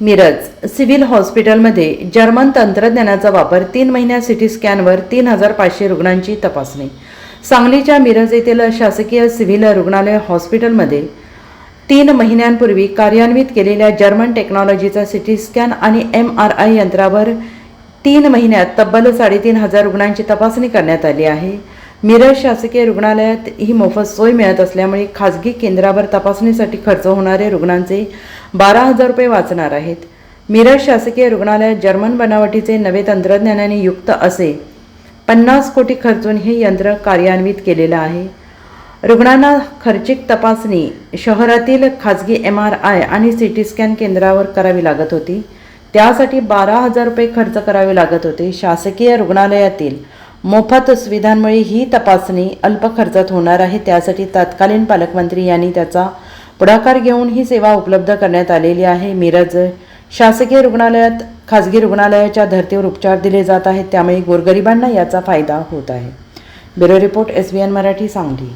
Miraj civil हॉस्पिटलमध्ये German तंत्रज्ञानाचा वापर तीन महिन्यात सिटी स्कॅनवर तीन हजार पाचशे रुग्णांची तपासणी. सांगलीच्या मिरज येथील शासकीय सिव्हिल रुग्णालय हॉस्पिटलमध्ये तीन महिन्यांपूर्वी कार्यान्वित केलेल्या जर्मन टेक्नॉलॉजीचा सिटी स्कॅन आणि एम आर आय यंत्रावर तीन महिन्यात तब्बल साडेतीन हजार रुग्णांची तपासणी करण्यात आली आहे. मिरज शासकीय रुग्णालयात ही मोफत सोय मिळत असल्यामुळे खाजगी केंद्रावर तपासणीसाठी खर्च होणारे रुग्णांचे बारा हजार रुपये वाचणार आहेत. मिरज शासकीय रुग्णालयात जर्मन बनावटीचे नवे तंत्रज्ञानाने युक्त असे पन्नास कोटी खर्चून हे यंत्र कार्यान्वित केलेलं आहे. रुग्णांना खर्चिक तपासणी शहरातील खाजगी एम आर आय आणि सी टी स्कॅन केंद्रावर करावी लागत होती. त्यासाठी बारा हजार रुपये खर्च करावे लागत होते. शासकीय रुग्णालयातील मोफत सुविधांमुळे ही तपासणी अल्प खर्चात होणार आहे. त्यासाठी तत्कालीन पालकमंत्री यांनी त्याचा पुढाकार घेऊन ही सेवा उपलब्ध करण्यात आलेली आहे. मिरज शासकीय रुग्णालयात खाजगी रुग्णालयाच्या धर्तीवर उपचार दिले जात आहेत. त्यामुळे गोरगरिबांना याचा फायदा होत आहे. Bureau report S B N Marathi Sangli.